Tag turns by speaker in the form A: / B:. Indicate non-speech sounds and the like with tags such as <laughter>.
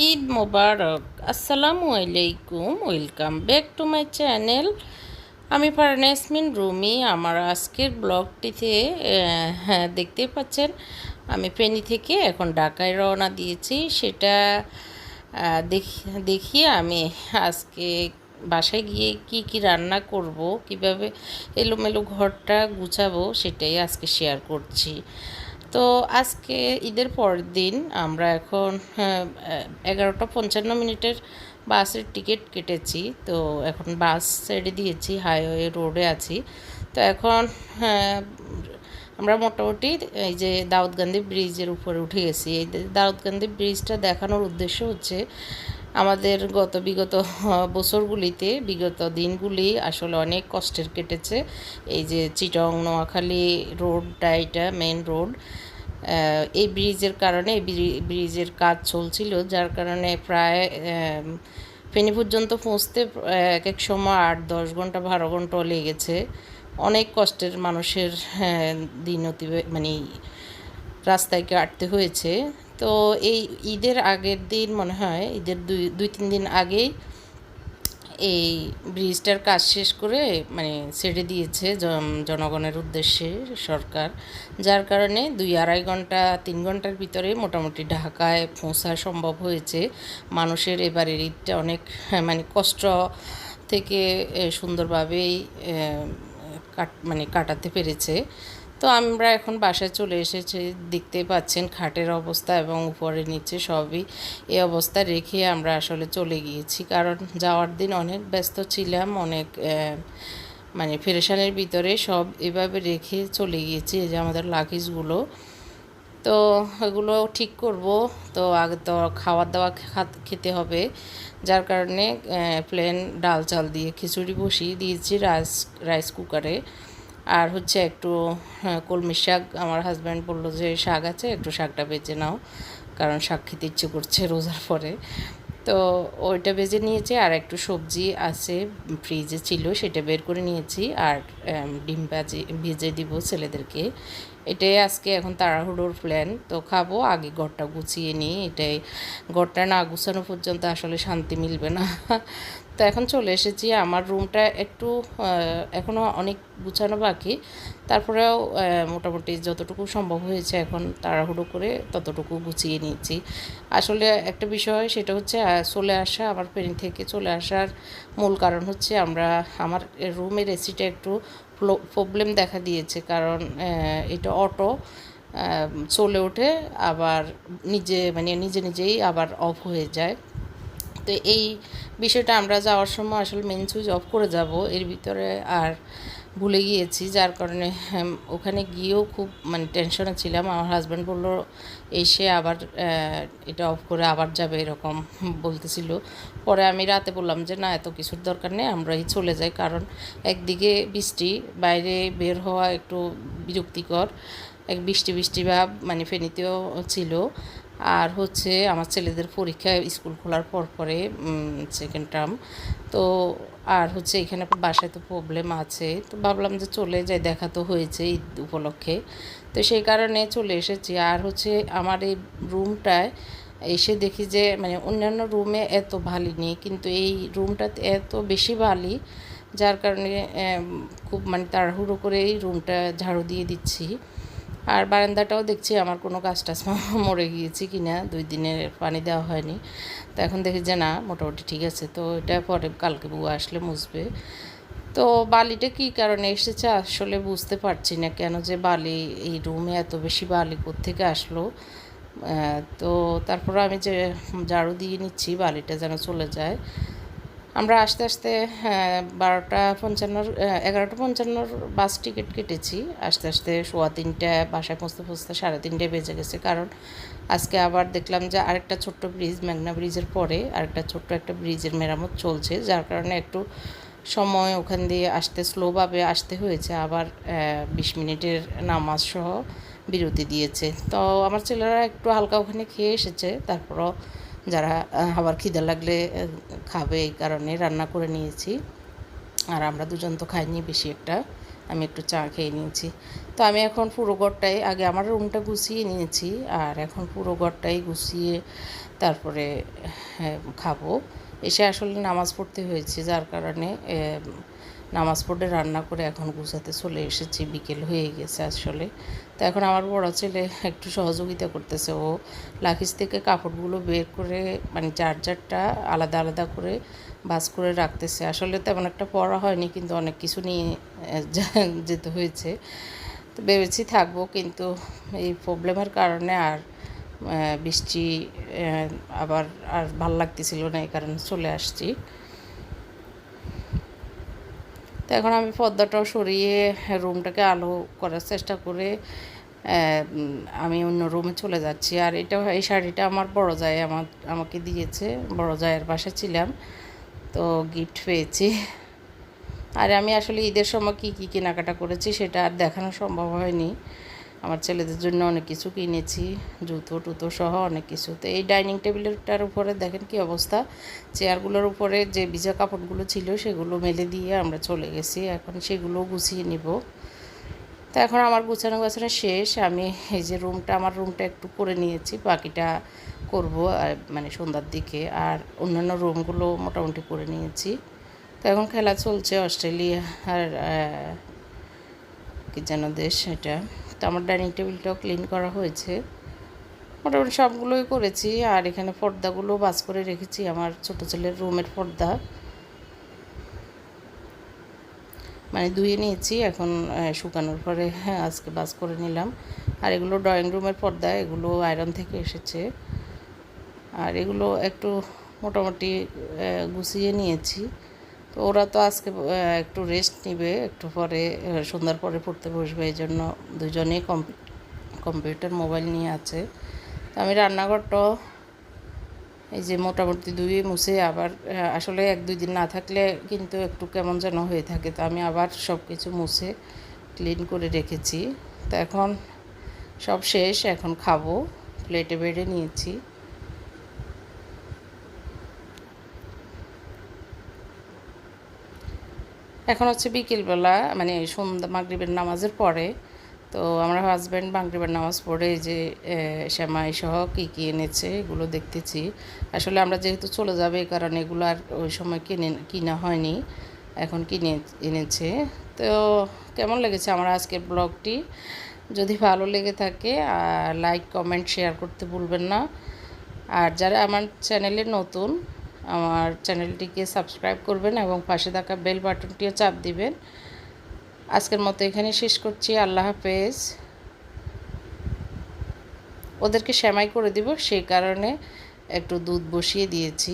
A: ঈদ মোবারক। আসসালামু আলাইকুম, welcome back to my channel. আমি ফারনাসমিন রুমি, আমার আজকের ব্লগটিতে হ্যাঁ দেখতেই পাচ্ছেন, আমি ফেনি থেকে এখন ঢাকায় রওনা দিয়েছি। সেটা দেখি, দেখিয়ে আমি আজকে বাসায় গিয়ে কি কি রান্না করব, কীভাবে এলোমেলো ঘরটা গুছাবো, সেটাই আজকে শেয়ার করছি। তো আজকে ঈদের পরের দিন আমরা এখন হ্যাঁ, এগারোটা পঞ্চান্ন মিনিটের বাসের টিকিট কেটেছি। তো এখন বাস ছেড়ে দিয়েছি হাইওয়ে রোডে আছি। তো এখন হ্যাঁ, আমরা মোটামুটি এই যে দাউদকান্দি ব্রিজের উপরে উঠে গেছি। এই দাউদকান্দি ব্রিজটা দেখানোর উদ্দেশ্য হচ্ছে আমাদের গত বিগত বছরগুলিতে, বিগত দিনগুলি আসলে অনেক কষ্টের কেটেছে। এই যে চিটং, নোয়াখালী রোডটা এটা মেন রোড এই ব্রিজের কারণে, এই ব্রিজের কাজ চলছিল, যার কারণে প্রায় ফেনী পর্যন্ত পৌঁছতে এক এক সময় আট, দশ ঘণ্টা, বারো ঘন্টাও লেগেছে। অনেক কষ্টের মানুষের দিন অতি মানে রাস্তায় কাটতে হয়েছে। তো এই ঈদের আগের দিন মনে হয় ঈদের দুই দুই তিন দিন আগেই এই ব্রিজটার কাজ শেষ করে মানে ছেড়ে দিয়েছে জনগণের উদ্দেশ্যে সরকার। যার কারণে দুই আড়াই ঘণ্টা তিন ঘণ্টার ভিতরে মোটামুটি ঢাকায় পৌঁছা সম্ভব হয়েছে। মানুষের এবারের ঈদটা অনেক হ্যাঁ, মানে কষ্ট থেকে সুন্দরভাবেই কাট মানে কাটাতে পেরেছে। তো আমরা এখন বাসায় চলে এসেছি দেখতে পাচ্ছেন খাটের অবস্থা এবং উপরে নিচে সবই। এই অবস্থা রেখে আমরা আসলে চলে গিয়েছি, কারণ যাওয়ার দিন অনেক ব্যস্ত ছিলাম, অনেক মানে ফেরেশানের ভিতরে সব এভাবে রেখে চলে গিয়েছি, এই যে আমাদের লাগেজগুলো তো এগুলো ঠিক করব, তো আগে তো খাওয়ার দাওয়া খেতে হবে, যার কারণে প্লেন ডাল চাল দিয়ে খিচুড়ি বসিয়ে দিয়েছি রাইস রাইস কুকারে আর হচ্ছে একটু হ্যাঁ, কলমি শাক। আমার হাজব্যান্ড বলল যে শাক আছে একটু শাকটা বেজে নাও। কারণ শাক খেতে ইচ্ছে করছে রোজার পরে। তো ওইটা ভেজে নিয়েছি আর একটু সবজি আছে ফ্রিজে ছিল সেটা বের করে নিয়েছি। আর ডিম ভাজি ভেজে দিব ছেলেদেরকে। এটাই আজকে এখন তাড়াহুড়োর প্ল্যান তো খাব আগে ঘরটা গুছিয়ে নিই। এটাই ঘরটা না গুছানো পর্যন্ত আসলে শান্তি মিলবে না। তো এখন চলে এসেছি, আমার রুমটা একটু এখনও অনেক গুছানো বাকি। তারপরেও মোটামুটি যতটুকু সম্ভব হয়েছে এখন তাড়াহুড়ো করে ততটুকু গুছিয়ে নিয়েছি। আসলে একটা বিষয়, সেটা হচ্ছে চলে আসা, আমার পেন থেকে চলে আসার মূল কারণ হচ্ছে, আমরা, আমার রুমের এসিটা একটু প্রবলেম দেখা দিয়েছে। কারণ এটা অটো চলে ওঠে, আবার নিজে মানে নিজে নিজেই আবার অফ হয়ে যায়। তো এই বিষয়টা আমরা যাওয়ার সময় আসলে মেন সুইচ অফ করে যাব। এর ভিতরে আর ভুলে গিয়েছি, যার কারণে ওখানে গিয়েও খুব মানে টেনশনে ছিলাম। আমার হাজব্যান্ড বলল, এসে আবার এটা অফ করে আবার যাবে, এরকম বলতেছিল। পরে আমি রাতে বললাম যে, না, এত কিছুর দরকার নেই, আমরাই চলে যাই। কারণ একদিকে বৃষ্টি, বাইরে বের হওয়া একটু বিরক্তিকর। এক বৃষ্টি বৃষ্টি ভাব মানে ফেনিতেও ছিল। আর হচ্ছে আমার ছেলেদের পরীক্ষা স্কুল খোলার পর পরে সেকেন্ড টার্ম তো আর হচ্ছে এখানে বাসায় তো প্রবলেম আছে। তো ভাবলাম যে চলে যাই, দেখা তো হয়েছে ঈদ উপলক্ষে। তো সেই কারণে চলে এসেছি। আর হচ্ছে আমার এই রুমটায় এসে দেখি যে মানে অন্যান্য রুমে এত ভালি নেই, কিন্তু এই রুমটাতে এত বেশি ভালি, যার কারণে খুব মানে তাড়াহুড়ো করে এই রুমটা ঝাড়ু দিয়ে দিচ্ছি। আর বারান্দাটাও দেখছি আমার কোনো গাছ টাছ <laughs> মরে গিয়েছে কি না, দুই দিনের পানি দেওয়া হয়নি। তো এখন দেখি যে না, মোটামুটি ঠিক আছে। তো এটা পরে কালকে বউ আসলে মুছবে। তো বালিটা কী কারণে এসেছে আসলে বুঝতে পারছি না, কেন যে বালি, এই রুমে এত বেশি বালি থেকে আসলো? তো তারপর আমি যে ঝাড়ু দিয়ে নিচ্ছি, বালিটা যেন চলে যায়। আমরা আস্তে আস্তে বারোটা পঞ্চান্নর এগারোটা পঞ্চান্নর বাস টিকিট কেটেছি। আস্তে আস্তে সোয়া তিনটে, বাসায় পৌঁছতে পৌঁছতে সাড়ে তিনটে বেজে গেছে। কারণ আজকে আবার দেখলাম যে আরেকটা ছোট্ট ব্রিজ, মেঘনা ব্রিজের পরে আরেকটা ছোট্ট একটা ব্রিজের মেরামত চলছে, যার কারণে একটু সময় ওখান দিয়ে আসতে, স্লোভাবে আসতে হয়েছে। আবার বিশ মিনিটের নামাজ সহ বিরতি দিয়েছে। তো আমার ছেলেরা একটু হালকা ওখানে খেয়ে এসেছে, তারপরও যারা আবার খিদে লাগলে খাবে এই কারণে রান্না করে নিয়েছি। আর আমরা দুজন তো খাইনি বেশি একটা আমি একটু চা খেয়ে নিয়েছি। তো আমি এখন পুরো ঘরটাই আগে আমার রুমটা গুছিয়ে নিয়েছি আর এখন পুরো ঘরটাই গুছিয়ে তারপরে হ্যাঁ, খাব। এসে আসলে নামাজ পড়তে হয়েছে যার কারণে নামাজ পড়ে রান্না করে এখন গুছাতে চলে এসেছি, বিকেল হয়ে গেছে আসলে। তো এখন আমার বড় ছেলে একটু সহযোগিতা করতেছে। ও লাখিস থেকে কাপড়গুলো বের করে মানে চার্জারটা আলাদা আলাদা করে বাস করে রাখতেছে। আসলে তেমন একটা পড়া হয়নি, কিন্তু অনেক কিছু নিয়ে যেতে হয়েছে। তো ভেবেছি থাকব, কিন্তু এই প্রবলেমের কারণে আর বৃষ্টি আবার আর ভালো লাগতেছিল না, এই কারণে চলে আসছি। তো এখন আমি পর্দাটাও সরিয়ে রুমটাকে আলো করার চেষ্টা করে আমি অন্য রুমে চলে যাচ্ছি। আর এটা, এই শাড়িটা আমার বড় জায় আমার, আমাকে দিয়েছে। বড় জায়ের পাশে ছিলাম, তো গিফট পেয়েছি। আর আমি আসলে ঈদের সময় কী কী কেনাকাটা করেছি সেটা আর দেখানো সম্ভব হয়নি। আমার ছেলেদের জন্য অনেক কিছু কিনেছি, জুতো টুতো সহ অনেক কিছু। তো এই ডাইনিং টেবিলটার উপরে দেখেন কি অবস্থা। চেয়ারগুলোর উপরে যে ভিজা কাপড়গুলো ছিল সেগুলো মেলে দিয়ে আমরা চলে গেছি। এখন সেগুলো গুছিয়ে নিব। তো এখন আমার গুছানো গাছানো শেষ। আমি এই যে রুমটা, আমার রুমটা একটু করে নিয়েছি, বাকিটা করব মানে সন্ধ্যার দিকে। আর অন্যান্য রুমগুলো মোটামুটি করে নিয়েছি। তো এখন খেলা চলছে অস্ট্রেলিয়া আর কি যেন দেশ এটা। তো আমার ডাইনিং টেবিলটাও ক্লিন করা হয়েছে। মোটামুটি সবগুলোই করেছি আর এখানে পর্দাগুলো বাস করে রেখেছি আমার ছোটো ছেলের রুমের পর্দা। মানে ধুয়ে নিয়েছি, এখন শুকানোর পরে হ্যাঁ আজকে বাস করে নিলাম। আর এগুলো ড্রয়িং রুমের পর্দা, এগুলো আয়রন থেকে এসেছে। আর এগুলো একটু মোটামুটি গুছিয়ে নিয়েছি। তো ওরা তো আজকে একটু রেস্ট নিবে, একটু পরে সন্ধ্যার পরে পড়তে বসবে, এই জন্য দুজনেই কম্পিউটার মোবাইল নিয়ে আছে। তো আমি রান্নাঘরটাও এই যে মোটামুটি ধুয়ে মুছে আবার আসলে এক দুই দিন না থাকলে কিন্তু একটু কেমন যেন হয়ে থাকে। তো আমি আবার সব কিছু মুছে ক্লিন করে রেখেছি। তো এখন সব শেষ, এখন খাব প্লেটে বেড়ে নিয়েছি। এখন হচ্ছে বিকেলবেলা মানে সন্ধ্যা মাগরিবের নামাজের পরে, তো আমার হাজব্যান্ড মাগরিবের নামাজ পড়ে যে সেমাই সহ কী কী এনেছে এগুলো দেখতেছি। আসলে আমরা যেহেতু চলে যাবে এই কারণে এগুলো আর ওই সময় কিনে, কিনা হয়নি, এখন কিনে, এনেছে। তো কেমন লেগেছে আমার আজকের ব্লগটি যদি ভালো লেগে থাকে লাইক কমেন্ট শেয়ার করতে ভুলবেন না। আর যারা আমার চ্যানেলে নতুন আমার চ্যানেলটিকে সাবস্ক্রাইব করবেন এবং পাশে থাকা বেল বাটনটিও চাপ দিবেন। আজকের মতো এখানে শেষ করছি। আল্লাহ হাফেজ। ওদেরকে শ্যামাই করে দিব সেই কারণে একটু দুধ বসিয়ে দিয়েছি।